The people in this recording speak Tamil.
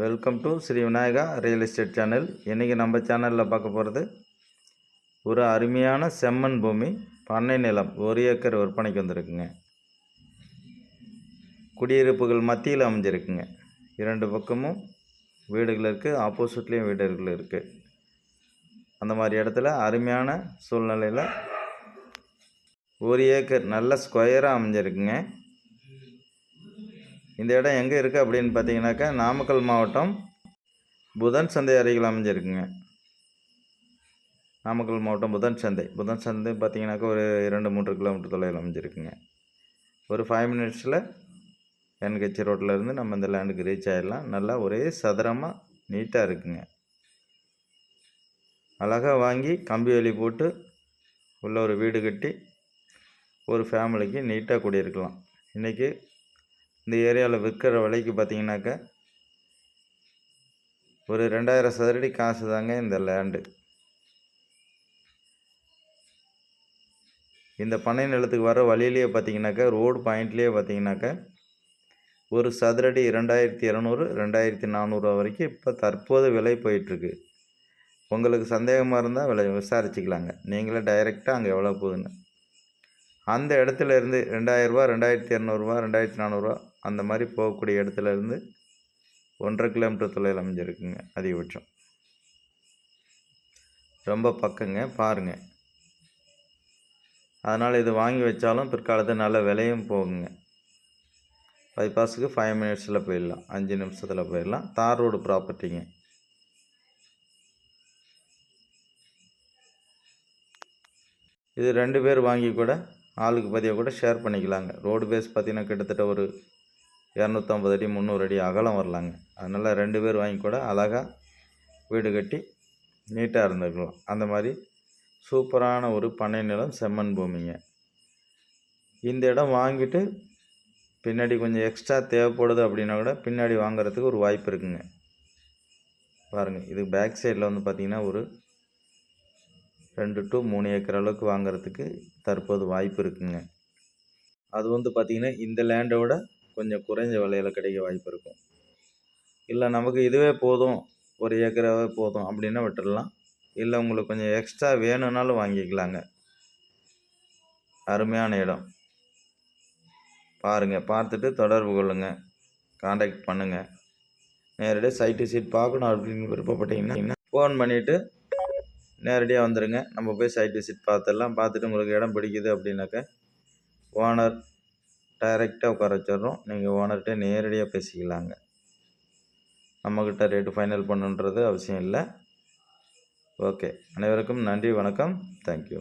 Welcome to Sri Vinayaka real estate channel இன்றைக்கி நம்ம சேனலில் பார்க்க போகிறது ஒரு அருமையான செம்மண் பூமி பண்ணை நிலம் ஒரு ஏக்கர் விற்பனைக்கு வந்திருக்குங்க. குடியிருப்புகள் மத்தியில் அமைஞ்சிருக்குங்க. இரண்டு பக்கமும் வீடுகள் இருக்குது ஆப்போசிட்லேயும் வீடுகள் இருக்குது அந்த மாதிரி இடத்துல அருமையான சூழ்நிலையில் ஒரு ஏக்கர் நல்ல ஸ்கொயராக அமைஞ்சிருக்குங்க. இந்த இடம் எங்கே இருக்குது அப்படின்னு பார்த்தீங்கன்னாக்கா நாமக்கல் மாவட்டம் புதன் சந்தை அருகில் அமைஞ்சிருக்குங்க. நாமக்கல் மாவட்டம் புதன் சந்தை. புதன் சந்தை பார்த்தீங்கன்னாக்கா ஒரு இரண்டு மூன்று கிலோமீட்டர் தொலைவில் அமைஞ்சிருக்குங்க. ஒரு ஃபைவ் மினிட்ஸில் என்கச்சி ரோட்டில் இருந்து நம்ம இந்த லேண்டுக்கு ரீச் ஆகிடலாம் நல்லா ஒரே சதுரமாக நீட்டாக இருக்குங்க. அழகாக வாங்கி கம்பி வேலி போட்டு உள்ள ஒரு வீடு கட்டி ஒரு ஃபேமிலிக்கு நீட்டாக குடியிருக்கலாம். இன்றைக்கி இந்த ஏரியாவில் விற்கிற விலைக்கு பார்த்தீங்கன்னாக்கா ஒரு ரெண்டாயிரம் சதுரடி காசு தாங்க இந்த லேண்டு இந்த பண்ணை நிலத்துக்கு வர வழியிலேயே பார்த்தீங்கன்னாக்கா ரோடு பாயிண்ட்லேயே பார்த்தீங்கன்னாக்கா ஒரு சதுரடி ரெண்டாயிரத்தி இரநூறு ரெண்டாயிரத்தி நானூறுரூவா வரைக்கும் இப்போ தற்போது விலை போயிட்டுருக்கு. உங்களுக்கு சந்தேகமாக இருந்தால் விலை விசாரிச்சுக்கலாங்க. நீங்களே டைரெக்டாக அங்கே எவ்வளோ போகுதுன்னு. அந்த இடத்துல இருந்து ரெண்டாயிரரூபா ரெண்டாயிரத்தி இரநூறுவா ரெண்டாயிரத்தி நானூறுரூவா அந்த மாதிரி போகக்கூடிய இடத்துலேருந்து ஒன்றரை கிலோமீட்டர் தொலைவில் அமைஞ்சிருக்குங்க அதிகபட்சம். ரொம்ப பக்கங்க பாருங்கள் அதனால் இது வாங்கி வச்சாலும் பிற்காலத்தில் நல்ல விலையும் போகுங்க. பைபாஸுக்கு ஃபைவ் மினிட்ஸில் போயிடலாம். அஞ்சு நிமிஷத்தில் போயிடலாம். தார் ரோடு ப்ராப்பர்ட்டிங்க இது ரெண்டு பேர் வாங்கி கூட ஆளுக்கு பதியாக கூட ஷேர் பண்ணிக்கலாங்க. ரோடு பேஸ் பார்த்திங்கன்னா கிட்டத்தட்ட ஒரு இரநூத்தம்பது அடி முந்நூறு அடி அகலம் வரலாங்க. அதனால் ரெண்டு பேர் வாங்கி கூட அழகாக வீடு கட்டி நீட்டாக இருந்துக்கலாம். அந்த மாதிரி சூப்பரான ஒரு பண்ணை நிலம் செம்மண் பூமிங்க. இந்த இடம் வாங்கிட்டு பின்னாடி கொஞ்சம் எக்ஸ்ட்ரா தேவைப்படுது அப்படின்னா கூட பின்னாடி வாங்குறதுக்கு ஒரு வாய்ப்பு இருக்குங்க. பாருங்கள் இது பேக் சைடில் வந்து பார்த்திங்கன்னா ஒரு ரெண்டு டு மூணு ஏக்கர் அளவுக்கு வாங்குறதுக்கு தற்போது வாய்ப்பு இருக்குங்க. அது வந்து பார்த்திங்கன்னா இந்த லேண்டை விட கொஞ்சம் குறைஞ்ச விலையில் கிடைக்க வாய்ப்பு இருக்கும். இல்லை நமக்கு இதுவே போதும் ஒரு ஏக்கராகவே போதும் அப்படின்னா விட்டுடலாம் இல்லை உங்களுக்கு கொஞ்சம் எக்ஸ்ட்ரா வேணும்னாலும் வாங்கிக்கலாங்க. அருமையான இடம். பாருங்கள் பார்த்துட்டு தொடர்பு கொள்ளுங்கள் காண்டாக்ட் பண்ணுங்கள் நேரடியாக சைட்டு சீட் பார்க்கணும் அப்படின்னு விருப்பப்பட்டீங்கன்னா ஃபோன் பண்ணிவிட்டு நேரடியாக வந்துடுங்க நம்ம போய் சைட் விசிட் பார்த்துடலாம். பார்த்துட்டு உங்களுக்கு இடம் பிடிக்குது அப்படின்னாக்க ஓனர் டைரெக்டாக உட்கார வச்சிடுறோம். நீங்கள் ஓனர்கிட்ட நேரடியாக பேசிக்கலாங்க. நம்மக்கிட்ட ரேட்டு ஃபைனல் பண்ணுன்றது அவசியம் இல்லை. ஓகே அனைவருக்கும் நன்றி வணக்கம். தேங்க்யூ